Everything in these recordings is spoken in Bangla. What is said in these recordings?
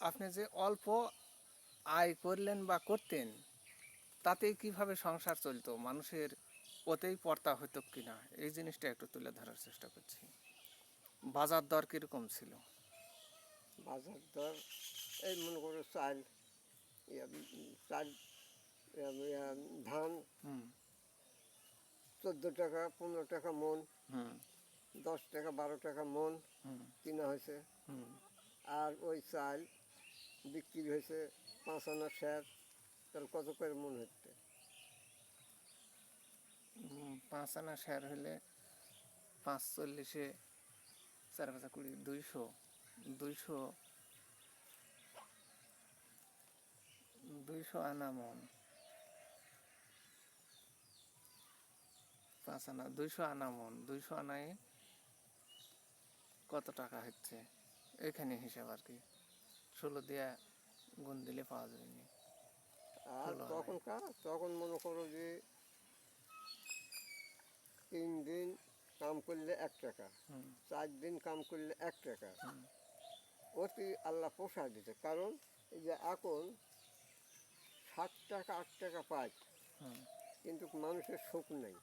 আপনি যে অল্প আয় করলেন বা করতেন তাতে কীভাবে সংসার চলতো? মানুষের ওতেই পর্তা হতো কিনা? এই জিনিসটা একটু তুলে ধরার চেষ্টা করছি। বাজার দর কীরকম ছিল? বাজার দর এই মনে করো চাল চাল ধান চোদ্দ টাকা পনেরো টাকা মন দশ টাকা বারো টাকা মন কিনা হয়েছে। হুম। আর ওই চাল বিক্রি হয়েছে পাঁচ আনা শেয়ার তাহলে কত করে মন হচ্ছে? পাঁচ আনা শেয়ার হলে পাঁচ চল্লিশে চার পাঁচা কুড়ি, দুইশো দুইশো দুইশো আনা মন। পাঁচ আনা, দুইশো আনা মন, দুইশো আনায় কত টাকা হচ্ছে? এখানে হিসাব আর কি। ষোলো দিয়ে গুণ দিলে পাওয়া আর ষোলো আনায়। তখনকার তখন মনে করো যে তিন দিন কাম করলে এক টাকা চার দিন কাম করলে এক টাকা। অতি আল্লাহ পোষায় দিতে কারণ এই যে এখন সাত টাকা আট টাকা পায় কিন্তু মানুষের সুখ নেই।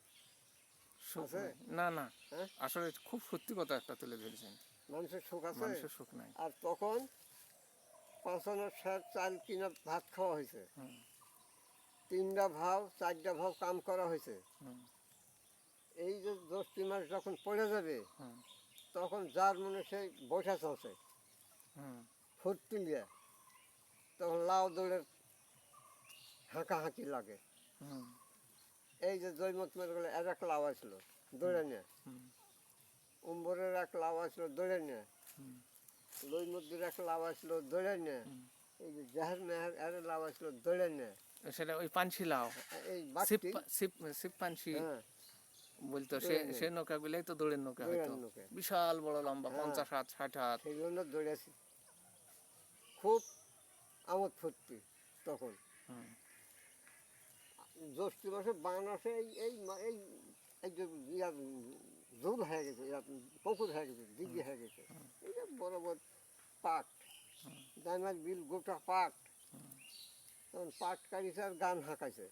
না না। হ্যাঁ? আসলে খুব সত্যি কথা একটা তুলে ধরেছেন। মানুষের সুখ আছে? মানুষের সুখ নাই। আর তখন পাঁচানোর সার চাল কিনা ভাত খাওয়া হয়েছে তিনটা ভাব চারটা ভাব কাম করা হয়েছে এই যে দশটি মাস যখন পড়ে যাবে তখন যার মনে সেই বসা চলছে। ফুর্তি নিয়ে তখন লাউ দৌড়ের হাঁকা হাঁকি লাগে এই যে জৈমত মেরে গেলে এর এক লাউ আসলো দৌড়ে নিয়ে উম্বরের এক লাউ আসলো দৌড়ে নিয়ে আসলো দৌড়ে নিয়ে হুম। এই যে আসলো দৌড়ে নিয়ে সেটা ওই পানসি লাও এই সিপ সিপ সিপ পানসি। হ্যাঁ। বলতো সে সে নৌকা গুলাই তো দৌড়ের নৌকা বিশাল বড় লম্বা হ্যাঁ। পঞ্চাশ হাত ষাট হাত। সেই জন্য দৌড়েছি খুব আমোদ ফুর্তি তখন। জ্যৈষ্ঠ মাসে বান আসে এই এই এই জোর হয়ে গেছে পুকুর হয়ে গেছে দিঘি হয়ে গেছে। এই যে বড় বড় পাট দাইমার বিল গোটা পাট। তখন পাট কাটিছে আর গান হাঁকাইছে।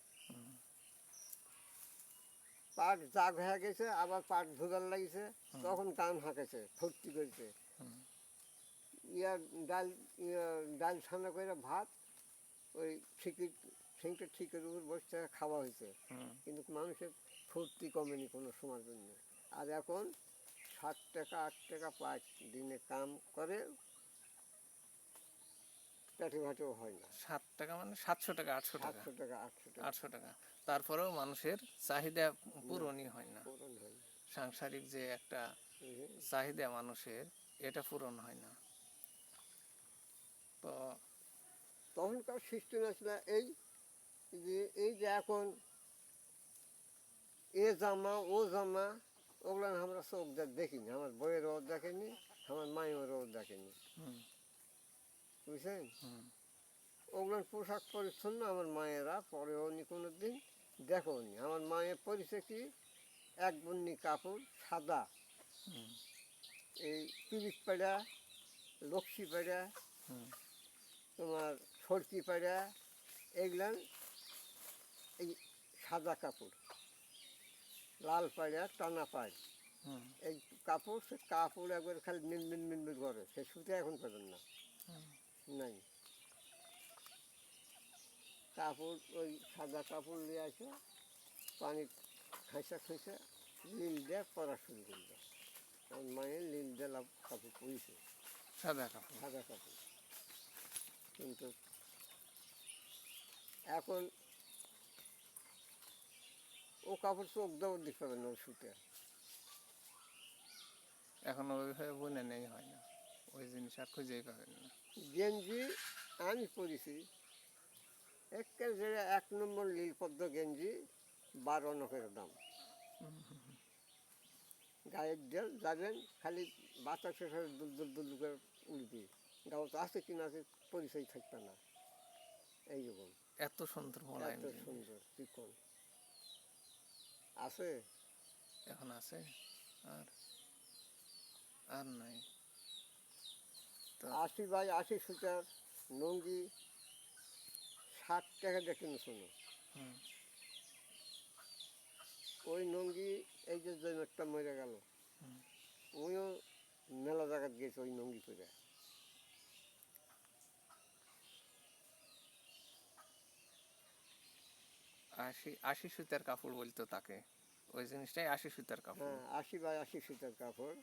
পাট জাগ হয়ে গেছে আবার পাট ধুদার লাগিছে তখন গান হাঁকাইছে ফুর্তি করেছে ইয়ার ডাল ডাল ছানা করে ভাত ওই ঠিকই সিংটা ঠিকের উপর বসে খাওয়া হয়েছে কিন্তু মানুষের ফুর্তি কমেনি কোনো সময়ের জন্য। আর এখন সাত টাকা আট টাকা পাঁচ দিনে কাম করে পেটে ভাটেও হয় না। সাত টাকা মানে সাতশো টাকা আটশো টাকা। সাতশো টাকা আটশো টাকা। আটশো টাকা। তারপরেও মানুষের চাহিদা পূরণই হয় না। পূরণ হয় না। সাংসারিক যে একটা চাহিদা মানুষের এটা পূরণ হয় না। তো তখনকার সিস্টেম আসলে এই যে এই যে এখন এ জামা ও জামা ওগুলো আমরা চোখ দেখ দেখিনি আমার বইয়ের ওর দেখেনি আমার মায়ের ওর দেখেনি বুঝছেন? হুম। ওগুলোর পোশাক পরিচ্ছন্ন আমার মায়েরা পরেও নি কোনো দিন দেখোনি আমার মায়ের পরিচয় কি? এক বন্যি কাপড় সাদা। এই পিরিক পাড়া লক্ষ্মী পাড়া তোমার সরকি পাড়া এগুলান এই সাদা কাপড়। লাল পাড়া টানা পাড়। এই কাপড় সে কাপড় একবার খালি মিন মিন মিন মিন করে। সে সুতে এখন পাবেন না। নাই। কাপড় ওই সাদা কাপড় নিয়ে আসে পানি খাইসা খাইসা লীল দিয়ে পরা শুরু করল। আমার মায়ের লীল দিয়ে লাভ কাপড় পরিছে। সাদা কাপড়। সাদা কাপড়। কিন্তু এখন ও কাপড় চোখ দেওয়ার দিতে পারবে না এখন ওইভাবে বনে নেই হয় না। ওই জিনিস আর খুঁজেই পাবেন না। গেঞ্জি আমি পরেছি। একের এক নম্বর নীলপদ্ম গেঞ্জি বারো নখের দাম। গায়ের দেল যাবেন খালি বাতাসের সাথে দুল দুল দুল করে উড়বি গাও তো আছে কিনা আছে পরিচয় থাকবে না। এইরকম এত সুন্দর এত সুন্দর চিকন আছে? এখন আছে আর আর নাই। আশি বাই আশি সুতার নঙ্গি ষাট টাকা দিয়ে কিনে ওই নঙ্গি এই যে জৈনকটা মরে গেল। ওইও মেলা জায়গাত গেছে ওই নঙ্গি করে আশি আশি সুতার কাপড় বলতো তাকে। ওই জিনিসটাই আশি সুতার কাপড়। হ্যাঁ আশি বা আশি সুতার কাপড়।